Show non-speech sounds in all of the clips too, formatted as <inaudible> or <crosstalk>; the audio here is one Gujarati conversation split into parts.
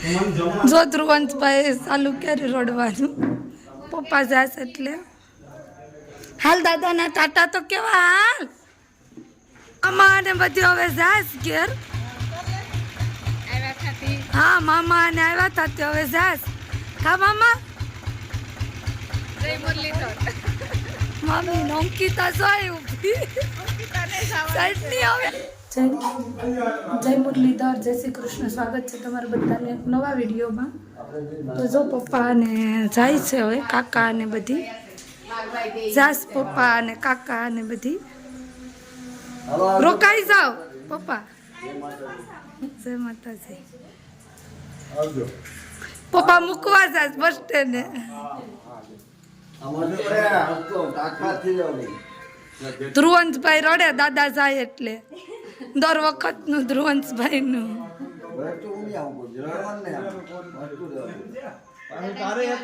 જો ભાઈ ચાલુ ક્યારે રડવાનું. પપ્પા જાસ એટલે. હાલ દાદાના ટાટા તો કેવા હાલ? મામા ને બધી હવે જાશ ઘેર. હા મામા ને આવ્યા હતા તે હવે જાશ. હા મામા? મમ્મી અંકિતા સોય ઊભી સાઈડની હવે. જય જય મુરલીધર, જય શ્રી કૃષ્ણ. સ્વાગત છે તમારા બધાને નવા વિડીયોમાં. તો જો પપ્પા ને જાય છે હવે, કાકા ને બધી. જાસ પપ્પા ને કાકા ને બધી. રોકાઈ જાઓ, પપ્પા. જય માતાજી. પપ્પા મૂકવા જાસ બસ સ્ટેન્ડે. ધ્રુવંતભાઈ રડે, દાદા જાય એટલે. દર વખતનું ધ્રુવંશભાઈનું.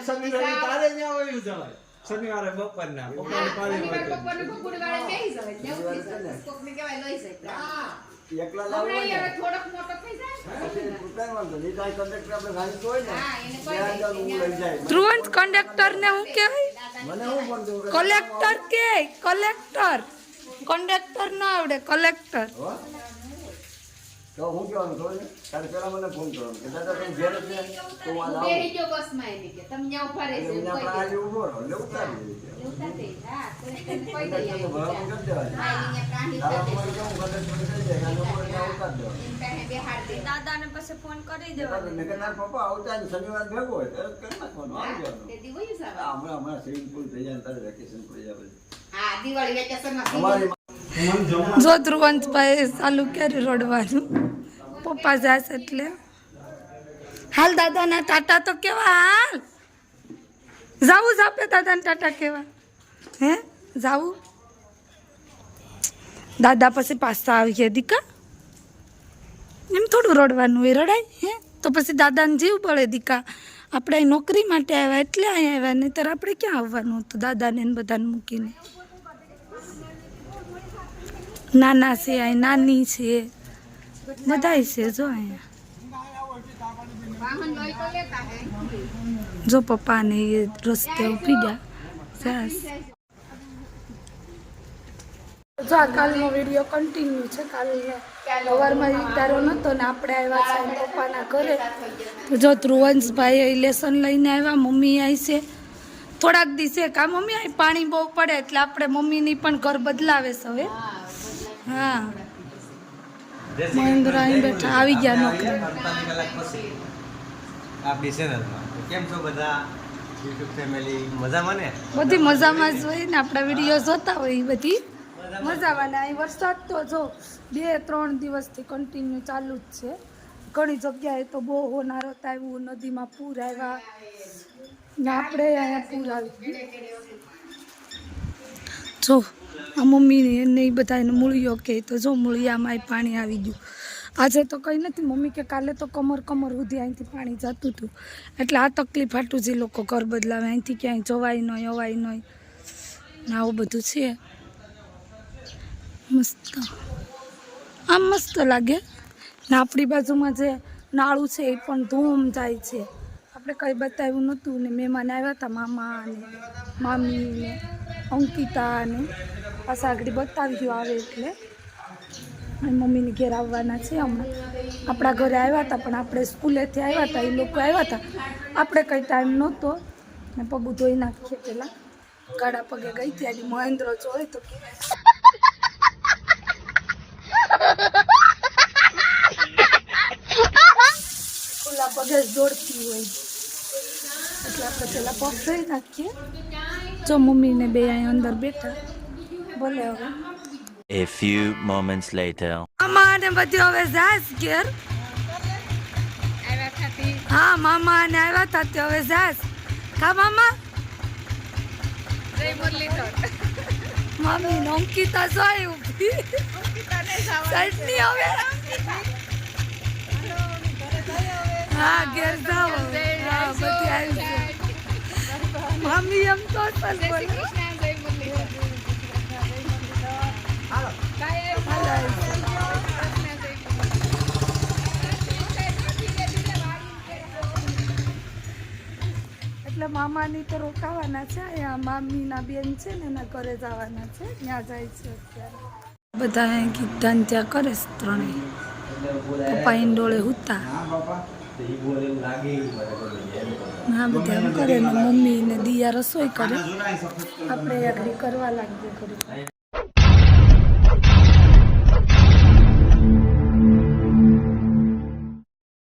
શનિવારે તારે ન્યા વયું જવાય. શનિવારે બપોરના. બપોરે ધ્રુવંશ કંડક્ટર ને. હું કહેવાય? કલેક્ટર કે કલેક્ટર? કંડક્ટર ન આવડે કલેક્ટર તો હું કહેવાનું ખબર છે? તારે પેલા મને ફોન કરવાનો કે દાદા તમે ઘેર જ છે? તો હું આ બેહી આવું. ગયો બસમાં એને કે. તમે ન્યા ઊભા કોઈ આજે રહો. એટલે ઉતારી દઈએ. ઊભા થઈ. હા, તો <laughs> કોઈ દે કંડક્ટરને ભલામણ કરી દેવાની. હા, એને પ્રાણી તારા ઉતારી અમારે કેવું દે કે આ લોકોને ત્યાં ઉતારી એને પાસે બેહાડ દે. દાદાને પછી ફોન કરી દાદા કીધું, તારા પપ્પા આવતા ને શનિવાર ભેગો હોય ત્યારે કરી નાખવાનું આવી તે હમણાં હમણાં સ્વિમિંગ પુલ થઈ જાય ને તારે વેકેશન પડી જાય જો ધ્રુવંતભાઈ ચાલુ ક્યારે રડવાનું. પપ્પા જાસ એટલે. હાલ દાદાના ટાટા તો કેવા હાલ? જાવું જ આપે દાદાના ટાટા કેવા? હે? જાવું? દાદા પછી પાસ્તા આવી ગયા દીકા. એમ થોડું રડવાનું હોય રડાય હે? તો પછી દાદાને જીવ બળે દીકા. આપણે નોકરી માટે આવ્યા એટલે અહીંયા આવ્યા નહીં ત્યારે આપણે ક્યાં આવવાનું હતું દાદાને ને બધાને મૂકીને? નાના છે અહીં નાની છે. બધાય છે જો અહીંયા. જો પપ્પા ને એ રસ્તે ઊભી ગયા. સરસ. જો આ કાલનો વીડિયો કન્ટિન્યુ છે. વિચારો નહોતો ને આપણે આવ્યા છે પપ્પાના ઘરે. જો ધ્રુવંશભાઈ લઈને આવ્યા, મમ્મી આવી છે. થોડાક દિવસે કા મમ્મી પાણી બહુ પડે એટલે આપણે મમ્મીની પણ ઘર બદલાવે છે હવે. હા. મહેન્દ્ર અહીં બેઠા આવી ગયા નોકરી. અડતાલીસ કલાક પછી. આપણી ચેનલમાં કેમ છો બધા? યુટ્યુબ ફેમિલી મજામાં ને? બધી મજામાં જ હોય ને આપણા વીડિયો જોતા હોય એ બધી. મજામાં ને અહીં વરસાદ તો જો બે ત્રણ દિવસથી કન્ટિન્યુ ચાલુ જ છે. ઘણી જગ્યાએ તો બહુ હોનારો આવ્યું નદીમાં પૂર આવ્યા. ને આપણે અહીંયા પૂર આવી જો, આ મમ્મીને એને એ બધા એને મૂળિયો કે તો જો મૂળિયામાં પાણી આવી ગયું. આજે તો કંઈ નથી મમ્મી કે કાલે તો કમર કમર સુધી અહીંથી પાણી જતું હતું. એટલે આ તકલીફ હાટું જે લોકો ઘર બદલાવે. અહીંથી ક્યાંય જવાય નહીં અવાય નહીં ને આવું બધું છે. મસ્ત. આમ મસ્ત લાગે. ને આપણી બાજુમાં જે નાળું છે એ પણ ધૂમ જાય છે. આપણે કંઈ બતાવ્યું નહોતું ને મહેમાન આવ્યા હતા મામા ને મામી ને અંકિતા આ પાછા બતાવી બતાવ્યું આવે એટલે. મમ્મીને ઘેર આવવાના છે હમણાં. આપણા ઘરે આવ્યા હતા, પણ આપણે સ્કૂલેથી આવ્યા હતા, એ લોકો આવ્યા હતા. આપણે કંઈ ટાઈમ નહોતો. ને પગું ધોઈ નાખીએ પહેલાં ગાડા પગે ગઈ ત્યારે મહેન્દ્ર જોઈ તો ખુલ્લા પગે જ દોડતી હોય. એટલે આપણે પહેલાં પગ ધોઈ નાખીએ. જો મમ્મીને બે અહીં અંદર બેઠા. બોલે હવે. A few moments later. મામા ને બધી હવે જાસ ઘેર. હા મામા ને આવ્યા હતા તે હવે જાસ. કા મામા? મામી નોંકીતા સોય ઊભી સાઈડની હવે. હા ઘેર જાઓ હા બધી આવી મમ્મી એમ તો એટલે મામાની તો રોકાવાના છે અહીંયા મામીના બેન છે ને એના ઘરે જવાના છે ત્યાં જાય છે અત્યારે. બધા અહીં કીધાન ત્યાં કરે છે ત્રણેય. પપ્પા ઈંડોળે હુતા. ના બધા એમ કરે ને મમ્મી ને દિયા રસોઈ કરે. આપણે આગળ કરવા લાગીએ